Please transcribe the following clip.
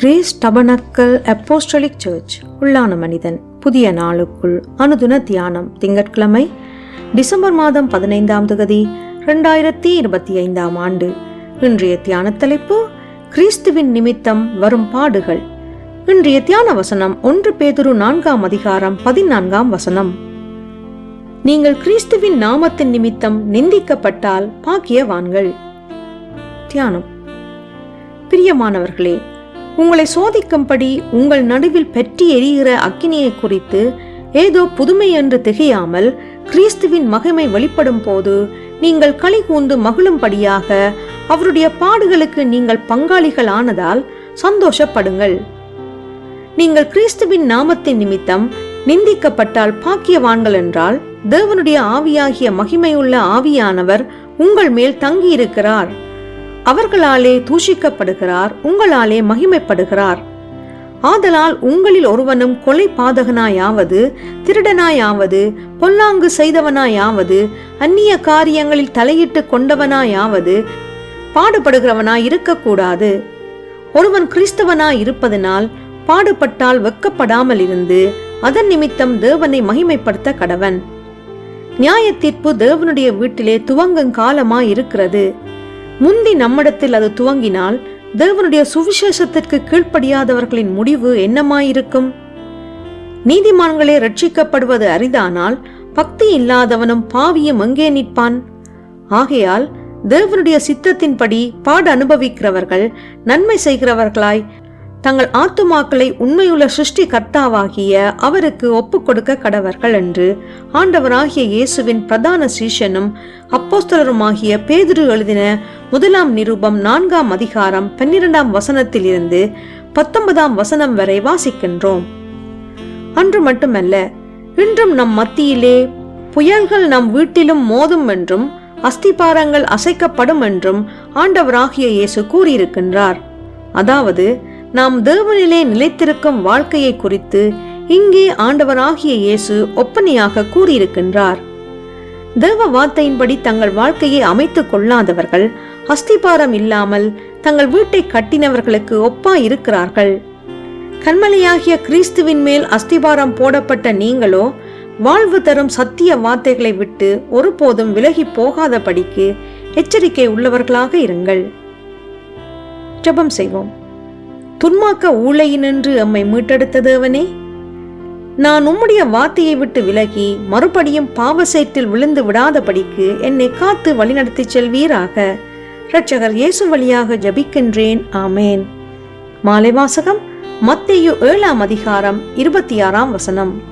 Grace tabernacle apostolic search உள்ளான மனிதன். புதிய நாளுக்குள் அனுதின தியானம் திங்கட்கிழமை டிசம்பர் மாதம் பதினைந்தாம் தகுதி ரெண்டாயிரத்தி இருபத்தி ஐந்தாம் ஆண்டு. இன்றைய தியான தலைப்பு கிறிஸ்துவின் நிமித்தம் வரும் பாடுகள். இன்றைய தியான வசனம் ஒன்று பேதுரு நான்காம் அதிகாரம் பதினான்காம் வசனம். நீங்கள் கிறிஸ்துவின் நாமத்தின் நிமித்தம் நிந்திக்கப்பட்டால் பாக்கியவான்கள். தியானம். பிரியமானவர்களே உங்களை சோதிக்கும்படி உங்கள் நடுவில் பெற்றி எரிகிற அக்கினியை குறித்து ஏதோ புதுமை என்று திகையாமல் கிறிஸ்துவின் மகிமை வெளிப்படும் போது நீங்கள் களி கூந்து மகிழும்படியாக அவருடைய பாடுகளுக்கு நீங்கள் பங்காளிகள் ஆனதால் சந்தோஷப்படுங்கள். நீங்கள் கிறிஸ்துவின் நாமத்தின் நிமித்தம் நிந்திக்கப்பட்டால் பாக்கியவான்கள் என்றால் தேவனுடைய ஆவியாகிய மகிமையுள்ள ஆவியானவர் உங்கள் மேல் தங்கியிருக்கிறார். அவர்களாலே தூஷிக்கப்படுகிறார் உங்களாலே மகிமைப்படுகிறார். ஆதலால் உங்களில் ஒருவனும் கொலை பாதகனாயாவது திருடனாயாவது பொல்லாங்கு செய்தவனாயாவது அந்நிய காரியங்களில் தலையிட்டு கொண்டவனாயாவது பாடுபடுகிறவனாய் இருக்கக்கூடாது. ஒருவன் கிறிஸ்தவனாய் இருப்பதனால் பாடுபட்டால் வெக்கப்படாமல் இருந்து அதன் நிமித்தம் தேவனை மகிமைப்படுத்த கடவன். நியாய தீர்ப்பு தேவனுடைய வீட்டிலே துவங்கும் காலமாய் இருக்கிறது முந்தி நம்மிடத்தில் அது துவங்கினால் தேவனுடைய சுவிசேஷத்திற்கு கீழ்ப்படியாதவர்களின் முடிவு என்னமாயிருக்கும்? நீதிமான்களே ரட்சிக்கப்படுவது அரிதானால் பக்தி இல்லாதவனும் பாவியும் எங்கே நிற்பான்? ஆகையால் தேவனுடைய சித்தத்தின்படி பாட அனுபவிக்கிறவர்கள் நன்மை செய்கிறவர்களாய் தங்கள் ஆத்துமாக்களை உண்மையுள்ள சிருஷ்டி கர்த்தாவாகிய அவருக்கு ஒப்புக்கொடுக்க கடவர்கள் என்று ஆண்டவராகிய இயேசுவின் பிரதான சீஷனும் அப்போஸ்தலருமாகிய பேதுரு எழுதின முதலாம் நிருபம் நான்காம் அதிகாரம் பன்னிரெண்டாம் வசனத்திலிருந்து பத்தொன்பதாம் வசனம் வரை வாசிக்கின்றோம். அன்று மட்டுமல்ல இன்றும் நம் மத்தியிலே புயல்கள் நம் வீட்டிலும் மோதும் என்றும் அஸ்திபாரங்கள் அசைக்கப்படும் என்றும் ஆண்டவராகிய இயேசு கூறியிருக்கின்றார். அதாவது நாம் தேவனிலே நிலைத்திருக்கும் வாழ்க்கையை குறித்து இங்கே ஆண்டவராகிய இயேசு ஒப்பனையாக கூறியிருக்கின்றார். தேவ வார்த்தையின்படி தங்கள் வாழ்க்கையை அமைத்துக் கொள்ளாதவர்கள் அஸ்திபாரம் இல்லாமல் தங்கள் வீட்டை கட்டினவர்களுக்கு ஒப்பா இருக்கிறார்கள். கண்மலையாகிய கிறிஸ்துவின் மேல் அஸ்திபாரம் போடப்பட்ட நீங்களோ வாழ்வு தரும் சத்திய வார்த்தைகளை விட்டு ஒருபோதும் விலகி போகாதபடிக்கு எச்சரிக்கை உள்ளவர்களாக இருங்கள். ஜெபம் செய்வோம். துன்மாக்க ஊழையினின்று எம்மை மீட்டெடுத்த தேவனே நான் உம்முடைய வார்த்தையை விட்டு விலகி மறுபடியும் பாவசேற்றில் விழுந்து விடாதபடிக்கு என்னை காத்து வழிநடத்திச் செல்வீராக. இரட்சகர் இயேசு வழியாக ஜபிக்கின்றேன். ஆமேன். மாலை வாசகம் மத்தேயு ஏழாம் அதிகாரம் இருபத்தி ஆறாம் வசனம்.